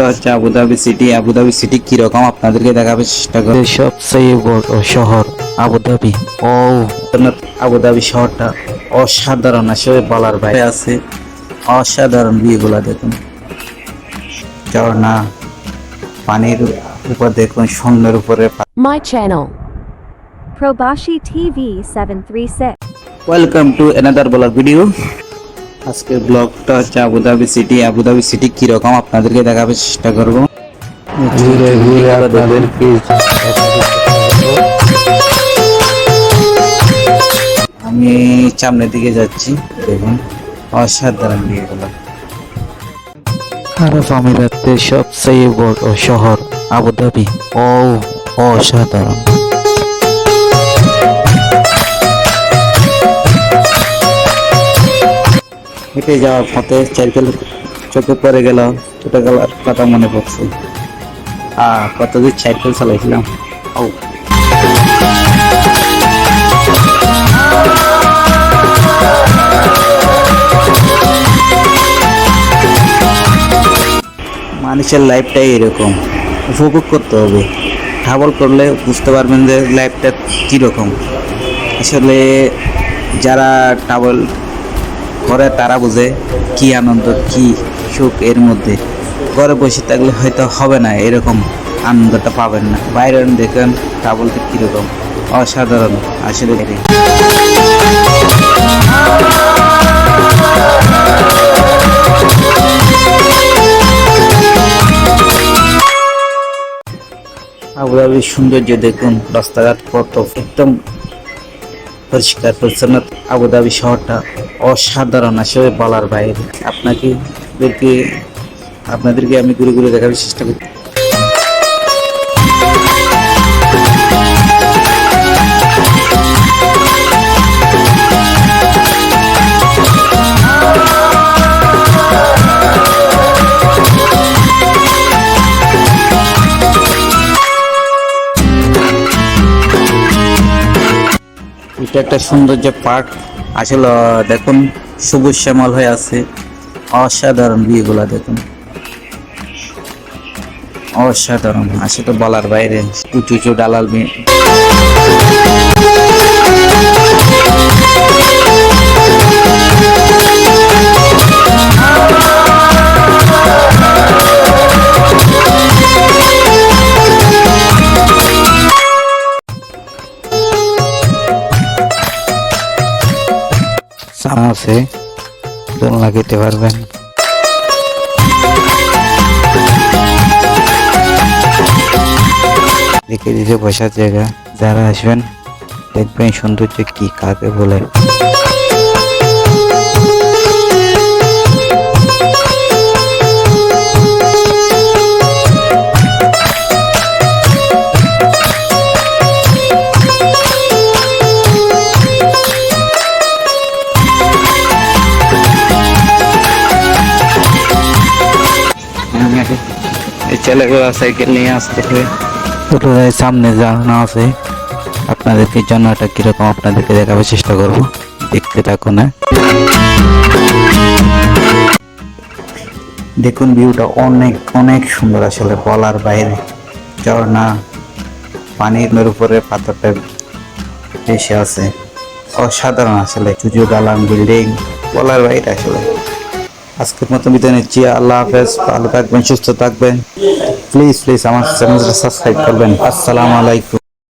ব্লগটা হচ্ছে Abu Dhabi city Abu Dhabi city কীরকম আপনাদেরকে দেখাবে চেষ্টা করব। সবচেয়ে বড় শহর আবুধাবি। ও। আবুধাবি শহরটা অসাধারণ আসলে বলার বাইরে আছে। অসাধারণ ভিউগুলা দেখুন। ঝর্ণা পানির উপর দেখুন সুন্দর উপরে My channel. Probashi TV 736. Welcome to another blog video আজকের ব্লগটা হচ্ছে আবুধাবি সিটি আবুধাবি সিটি কীরকম? আপনাদেরকে দেখাবে চেষ্টা করব। ঘুরে ঘুরে আপনাদেরকে আমি সামনের দিকে যাচ্ছি। দেখুন অসাধারণ ভিউগুলো আরব আমিরাতের সবচেয়ে বড় শহর আবুধাবি ও অসাধারণ। হেঁটে যাওয়ার পথে সাইকেল চোখে পড়ে গেল ছোটবেলার কথা মনে পড়ছে। আহ কতদিন সাইকেল চালাইছিলাম? ও মানুষের লাইফটাই এরকম। উপভোগ করতে হবে। ট্রাভেল করলে বুঝতে পারবেন যে লাইফটা কীরকম। আসলে যারা ট্রাভেল করে তারা বুঝে কি আনন্দ, কি সুখ এর মধ্যে। ঘরে বসে থাকলে হয়তো হবে না এরকম আনন্দটা পাবেন না। বাইরে দেখেন ট্রাভেলটা কীরকম। অসাধারণ, আসলে আবুধাবির সৌন্দর্য দেখুন, রাস্তাঘাট কত একদম পরিষ্কার, পরিচ্ছন্ন। আবুধাবি শহরটা অসাধারণ আসলে বলার বাইরে। আপনাকে আপনাদেরকে আমি ঘুরে ঘুরে দেখার চেষ্টা করি। এটা একটা সৌন্দর্য পার্ক। আসলে, দেখুন, সবুজ শ্যামল হয়ে আছে। অসাধারণ বিয়েগুলা, দেখুন। অসাধারণ, আসলে বলার বাইরে। উঁচু উঁচু ডালাল মি- আছে, দোলনা খেতে পারবেন। দেখে দিতে বসার জায়গা, যারা আসবেন, দেখবেন সৌন্দর্য কি কাকে বলে। ছেলেগুলো সাইকেল নিয়ে আসতে হবে। টোটোদের সামনে জানানো আছে আপনাদেরকে জানাটা কীরকম আপনাদেরকে দেখাবার চেষ্টা করব। দেখতে থাকুন হ্যাঁ। দেখুন ভিউটা অনেক অনেক সুন্দর আসলে বলার বাইরে। ঝর্ণা পানির উপরে পাথরটা ভেসে আছে। অসাধারণ আসলে। চুজু দালান বিল্ডিং বলার বাইরে আসলে। আজকের মতো বিদায় নিচ্ছি। আল্লাহ হাফেজ, ভালো থাকবেন, সুস্থ থাকবেন। প্লিজ প্লিজ আমার চ্যানেলটা সাবস্ক্রাইব করবেন। আসসালামু আলাইকুম।